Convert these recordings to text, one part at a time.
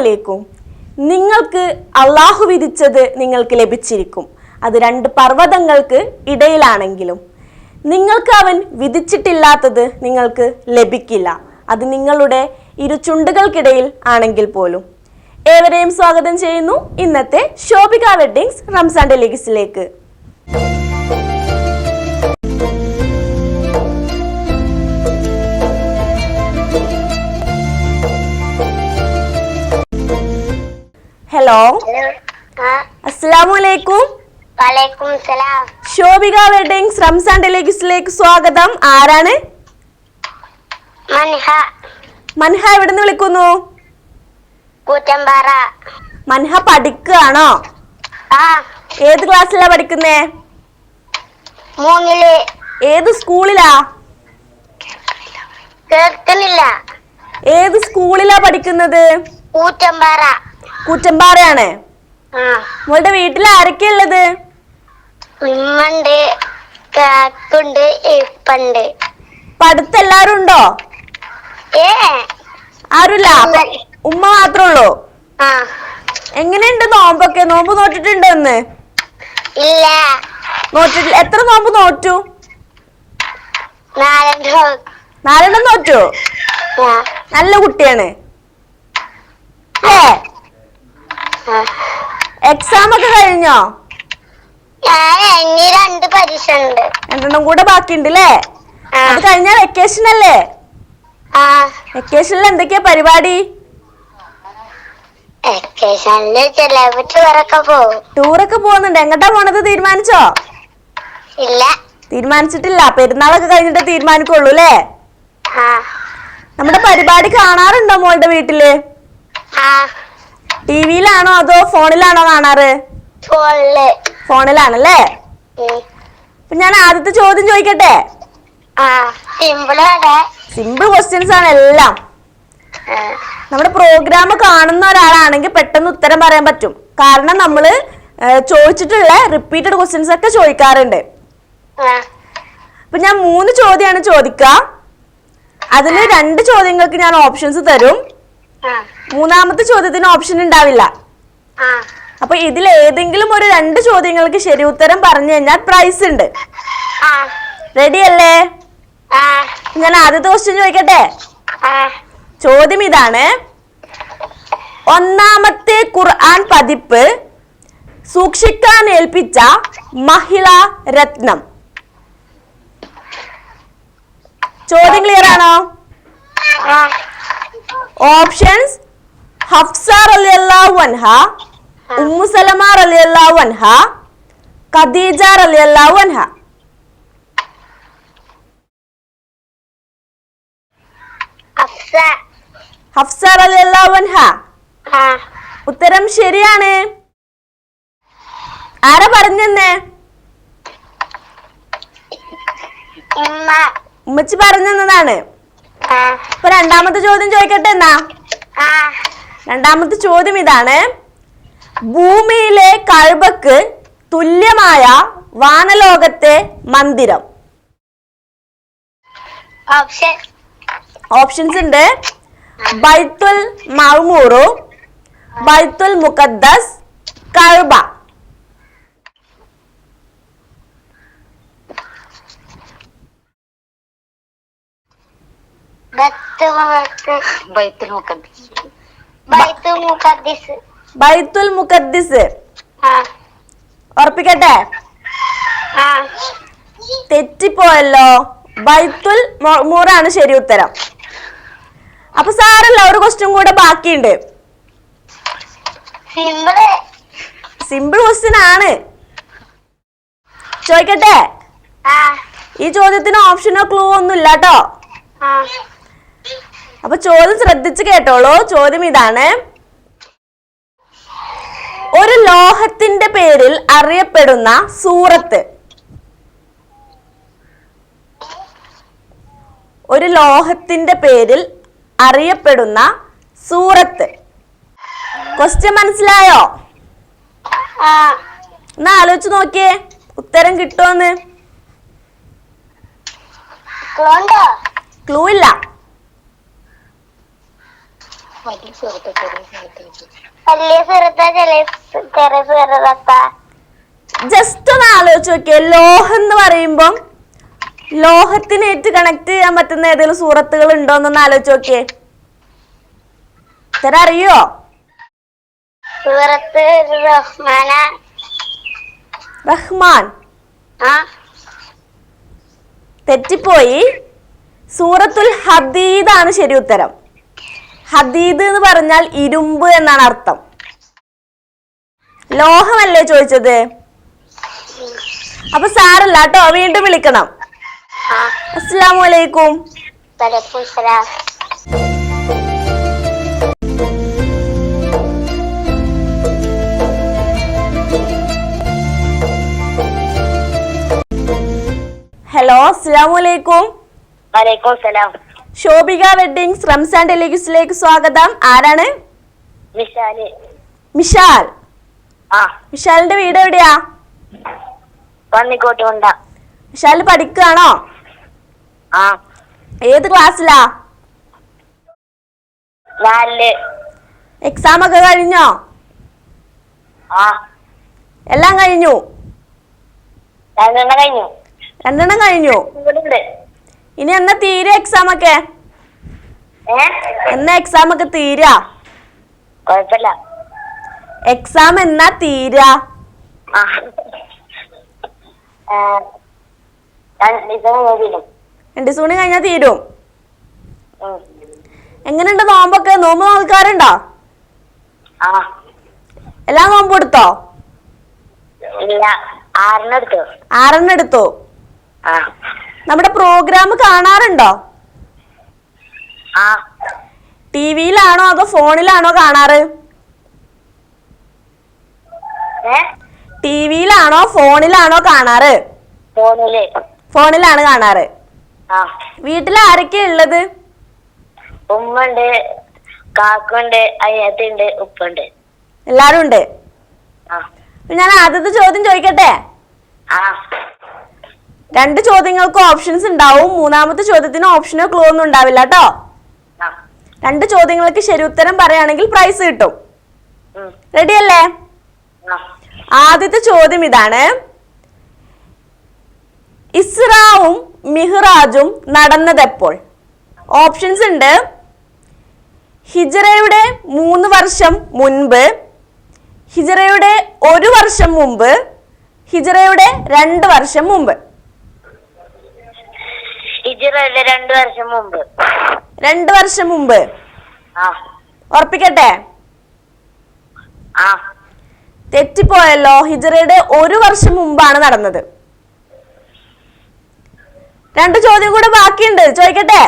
അലൈക്കും നിങ്ങൾക്ക് അള്ളാഹു വിധിച്ചത് നിങ്ങൾക്ക് ലഭിച്ചിരിക്കും. അത് രണ്ട് പർവതങ്ങൾക്ക് ഇടയിലാണെങ്കിലും. നിങ്ങൾക്ക് അവൻ വിധിച്ചിട്ടില്ലാത്തത് നിങ്ങൾക്ക് ലഭിക്കില്ല. അത് നിങ്ങളുടെ ഇരു ചുണ്ടുകൾക്കിടയിൽ ആണെങ്കിൽ പോലും. ഏവരെയും സ്വാഗതം ചെയ്യുന്നു ഇന്നത്തെ ശോഭിക വെഡ്ഡിങ്സ് റംസാൻ ഡെലിഗസിലേക്ക് ഹലോ. അസ്സലാമലൈക്കും ശോഭിക വെഡിങ്സ് റംസാൻ ഡെലിഗസിലേക്ക് സ്വാഗതം. ആരാണ്? മൻഹ. എവിടെ നിന്ന് വിളിക്കുന്നു? മൻഹ പഠിക്കുകയാണോ? ഏത് ക്ലാസ്സിലാ പഠിക്കുന്നേ? മൂന്നിൽ. ഏത് സ്കൂളിലാ? കേൾക്കുന്നില്ല. ഏത് സ്കൂളിലാ പഠിക്കുന്നത്? കൂറ്റമ്പാറ. കൂറ്റമ്പാറയാണ് മോളുടെ വീട്ടിൽ ആരൊക്കെയാ ഉള്ളത്? ഉമ്മണ്ട് കാക്കുണ്ട് ഇപ്പണ്ട്. പഠിത്തം എല്ലാരും ഉണ്ടോ ആരുല്ല. ഉമ്മ. മാത്രേ ഉള്ളൂ? എങ്ങനെയുണ്ട് നോമ്പൊക്കെ? നോമ്പ് നോട്ടിട്ടുണ്ടോ എന്ന് ഇല്ല. നോറ്റിട്ടില്ല എത്ര നോമ്പ് നോറ്റു? നാലെണ്ണോ നോറ്റു? നല്ല കുട്ടിയാണ്. ആ. എക്സാം ഒക്കെ കഴിഞ്ഞോ? ഇനി രണ്ട് പരീക്ഷ ഉണ്ട് രണ്ടെണ്ണം കൂടെ ബാക്കിയുണ്ട് അല്ലേ അത് കഴിഞ്ഞാൽ വെക്കേഷൻ അല്ലേ? വെക്കേഷനിൽ എന്തൊക്കെയാ പരിപാടി? വെക്കേഷനിൽ ചിലവ് ടൂറൊക്കെ പോകും ടൂറൊക്കെ പോകുന്നുണ്ട്. എങ്ങോട്ടാ പോണത് തീരുമാനിച്ചോ? ഇല്ല. തീരുമാനിച്ചിട്ടില്ല. പെരുന്നാളൊക്കെ കഴിഞ്ഞിട്ട് തീരുമാനിക്കുള്ളൂ അല്ലേ? നമ്മുടെ പരിപാടി കാണാറുണ്ടോ മോളുടെ വീട്ടിൽ? ആ. ടി വിയിലാണോ അതോ ഫോണിലാണോ കാണാറ്? ഫോണിൽ. ഫോണിലാണല്ലേ? ഞാൻ ആദ്യത്തെ ചോദ്യം ചോദിക്കട്ടെ? സിമ്പിൾ ക്വസ്റ്റ്യൻസ് ആണ് എല്ലാം. നമ്മുടെ പ്രോഗ്രാം കാണുന്ന ഒരാളാണെങ്കിൽ പെട്ടെന്ന് ഉത്തരം പറയാൻ പറ്റും. കാരണം നമ്മൾ ചോദിച്ചിട്ടുള്ള റിപ്പീറ്റഡ് ക്വസ്റ്റ്യൻസ് ഒക്കെ ചോദിക്കാറുണ്ട്. അപ്പൊ ഞാൻ മൂന്ന് ചോദ്യമാണ് ചോദിക്കുക. അതിൽ രണ്ട് ചോദ്യങ്ങൾക്ക് ഞാൻ ഓപ്ഷൻസ് തരും. മൂന്നാമത്തെ ചോദ്യത്തിന് ഓപ്ഷൻ ഉണ്ടാവില്ല. അപ്പൊ ഇതിൽ ഏതെങ്കിലും ഒരു രണ്ട് ചോദ്യങ്ങൾക്ക് ശരി ഉത്തരം പറഞ്ഞു കഴിഞ്ഞാൽ പ്രൈസ് ഉണ്ട്. റെഡി അല്ലേ? ഞാൻ ആദ്യത്തെ ക്വസ്റ്റ്യൻ ചോദിക്കട്ടെ? ചോദ്യം ഇതാണ്. ഒന്നാമത്തെ ഖുർആൻ പതിപ്പ് സൂക്ഷിക്കാൻ ഏൽപ്പിച്ച മഹിളാ രത്നം. ചോദ്യം ക്ലിയർ ആണോ? ഓപ്ഷൻസ് ഹഫ്സ റളിയല്ലാഹു അൻഹ ഉമ്മു സലമ റളിയല്ലാഹു അൻഹ ഖദീജ റളിയല്ലാഹു അൻഹ. ഹഫ്സ. റളിയല്ലാഹു അൻഹ. ഉത്തരം ശരിയാണ്. ആരാ പറഞ്ഞെന്നേ? ഉമ്മ. ഉമ്മച്ചി പറഞ്ഞതാണ് ആ, അപ്പൊ രണ്ടാമത്തെ ചോദ്യം ചോദിക്കട്ടെ എന്നാ? രണ്ടാമത്തെ ചോദ്യം ഇതാണ്. ഭൂമിയിലെ കഴുബക്ക് തുല്യമായ വാനലോകത്തെ മന്ദിരം. ഓപ്ഷൻ. ഓപ്ഷൻസ് ഉണ്ട്. ബൈത്തുൽ മൗമൂറു ബൈത്തുൽ മുഖദ്ദസ് കഴുബ ബൈത്തുൽ മുഖദ്ദസ്. ബൈത്തുൽ മുഖദ്ദിസ്. ബൈത്തുൽ മുഖദ്ദിസ്. ഉറപ്പിക്കട്ടെ? തെറ്റിപ്പോയല്ലോ. ബൈത്തുൽ മൂറാണ് ശരി ഉത്തരം. അപ്പൊ സാറല്ല ഒരു ക്വസ്റ്റ്യൻ കൂടെ ബാക്കിയുണ്ട്. സിമ്പിൾ ക്വസ്റ്റ്യൻ ആണ്. ചോദിക്കട്ടെ? ഈ ചോദ്യത്തിന് ഓപ്ഷനോ ക്ലൂ ഒന്നും ഇല്ല കേട്ടോ അപ്പൊ ചോദ്യം ശ്രദ്ധിച്ചു കേട്ടോളൂ. ചോദ്യം ഇതാണ്. ഒരു ലോഹത്തിന്റെ പേരിൽ അറിയപ്പെടുന്ന സൂറത്ത്. ഒരു ലോഹത്തിന്റെ പേരിൽ അറിയപ്പെടുന്ന സൂറത്ത്. ക്വസ്റ്റ്യൻ മനസ്സിലായോ? ആ. ഒന്ന് ആലോചിച്ച് നോക്കിയേ. ഉത്തരം കിട്ടുമെന്ന്? ക്ലൂ ഇല്ല. വലിയ സുഹൃത്ത ചെറിയ ചെറിയ സുഹൃത്ത ജസ്റ്റ് ഒന്ന് ആലോചിച്ച് നോക്കിയേ ലോഹം എന്ന് പറയുമ്പം ലോഹത്തിനേറ്റ് കണക്ട് ചെയ്യാൻ പറ്റുന്ന ഏതെങ്കിലും സൂറത്തുകൾ ഉണ്ടോ എന്നൊന്ന് ആലോചിച്ച് നോക്കിയേ ഇത്തരം അറിയോ സൂറത്ത് റഹ്മാന റഹ്മാൻ തെറ്റിപ്പോയി സൂറത്തുൽ ഹദീദാണ് ശരി ഉത്തരം ഹദീദ് എന്ന് പറഞ്ഞാൽ ഇരുമ്പ് എന്നാണ് അർത്ഥം. ലോഹമല്ലേ ചോദിച്ചത്? അപ്പൊ സാറല്ല കേട്ടോ വീണ്ടും വിളിക്കണം. അസ്സലാമലൈക്കും ഹലോ അസ്സലാമു അലൈക്കും. വലൈക്കും സലാം. ശോഭിക വെഡിങ്സ് റംസാൻ ടെലിഗിസിലേക്ക് സ്വാഗതം. ആരാണ്? വിശാൽ ആ. മിഷാലിന്റെ വീട് എവിടെയാ? പന്നിക്കോട്ട് കൊണ്ട പഠിക്കുകയാണോ ഏത് ക്ലാസ്സിലാ? നാലിൽ. എക്സാം ഒക്കെ കഴിഞ്ഞോ? എല്ലാം കഴിഞ്ഞു? രണ്ടെണ്ണം കഴിഞ്ഞു. രണ്ടെണ്ണം കഴിഞ്ഞു? ഇനി എന്നാ തീരെ എക്സാം ഒക്കെ? എന്നാ എക്സാം ഒക്കെ തീരാ? എക്സാം എന്നാ തീരാ? രണ്ട് ദിവസം കഴിഞ്ഞാ തീരും. എങ്ങനെയുണ്ട് നോമ്പൊക്കെ? നോമ്പ് നോക്കാറുണ്ടോ എല്ലാ നോമ്പും എടുത്തോ? ഇല്ല എടുത്തോ എടുത്തു. ആറെണ്ണം എടുത്തോ. ആ. നമ്മുടെ പ്രോഗ്രാം കാണാറുണ്ടോ? ടി വിയിലാണോ അതോ ഫോണിലാണോ കാണാറ്? ടി വിയിലാണോ ഫോണിലാണോ കാണാറ്? ഫോണിൽ. ഫോണിലാണ് കാണാറ്. വീട്ടിൽ ആരൊക്കെയാ ഉള്ളത് ഉമ്മണ്ട് കാക്കുണ്ട് അയ്യത്തുണ്ട് ഉപ്പുണ്ട്. എല്ലാരും ഉണ്ട് ഞാൻ ആദ്യത്തെ ചോദ്യം ചോദിക്കട്ടെ? രണ്ട് ചോദ്യങ്ങൾക്ക് ഓപ്ഷൻസ് ഉണ്ടാവും. മൂന്നാമത്തെ ചോദ്യത്തിന് ഓപ്ഷനോ ക്ലൂ ഒന്നും ഉണ്ടാവില്ല കേട്ടോ രണ്ട് ചോദ്യങ്ങൾക്ക് ശരി ഉത്തരം പറയുകയാണെങ്കിൽ പ്രൈസ് കിട്ടും. റെഡി അല്ലേ? ആദ്യത്തെ ചോദ്യം ഇതാണ്. ഇസ്രാവും മിഹ്റാജും നടന്നതെപ്പോൾ? ഓപ്ഷൻസ് ഉണ്ട്. ഹിജറയുടെ മൂന്ന് വർഷം മുൻപ് ഹിജറയുടെ ഒരു വർഷം മുമ്പ് ഹിജറയുടെ രണ്ട് വർഷം മുമ്പ് രണ്ടു വർഷം മുമ്പ്? രണ്ട് വർഷം മുമ്പ്. ഉറപ്പിക്കട്ടെ? തെറ്റിപ്പോയല്ലോ. ഹിജറയുടെ ഒരു വർഷം മുമ്പാണ് നടന്നത്. രണ്ട് ചോദ്യം കൂടെ ബാക്കിയുണ്ട്. ചോദിക്കട്ടെ?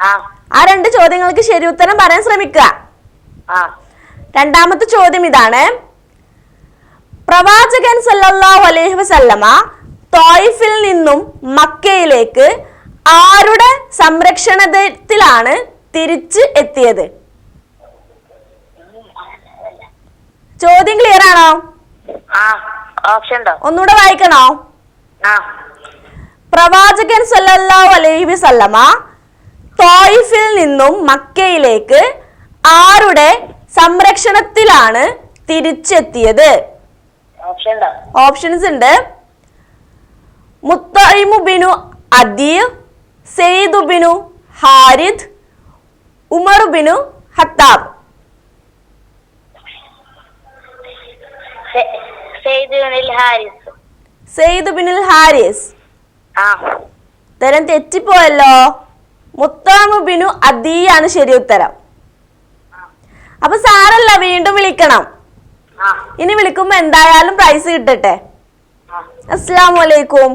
ആ. രണ്ട് ചോദ്യങ്ങൾക്ക് ശരി ഉത്തരം പറയാൻ ശ്രമിക്കുക രണ്ടാമത്തെ ചോദ്യം ഇതാണ്. പ്രവാചകൻ സല്ലല്ലാഹു അലൈഹി വസല്ലമ തോയിഫിൽ നിന്നും മക്കയിലേക്ക് ആരുടെ സംരക്ഷണത്തിലാണ് തിരിച്ച് എത്തിയത്? ചോദ്യം ക്ലിയർ ആണോ? ഒന്നുകൂടെ വായിക്കണോ? പ്രവാചകൻ സല്ലല്ലാഹു അലൈഹി വസല്ലമ തോയിഫിൽ നിന്നും മക്കയിലേക്ക് ആരുടെ സംരക്ഷണത്തിലാണ് തിരിച്ചെത്തിയത്? ഓപ്ഷൻസ് ഉണ്ട്? മുത്തൈമു ബിനു അദീർ സെയ്ദു ബിനു ഹാരിദ് ഉമർ ബിനു ഹത്താബ് സെയ്ദ് ബിനുൽ ഹാരിസ്. ഉത്തരം തെറ്റിപ്പോയല്ലോ. മുത്താമു ബിനു അദീയാണ് ശരി ഉത്തരം. അപ്പൊ സാറല്ല വീണ്ടും വിളിക്കണം. ഇനി വിളിക്കുമ്പോ എന്തായാലും പ്രൈസ് കിട്ടട്ടെ. അസ്സാം വലൈക്കും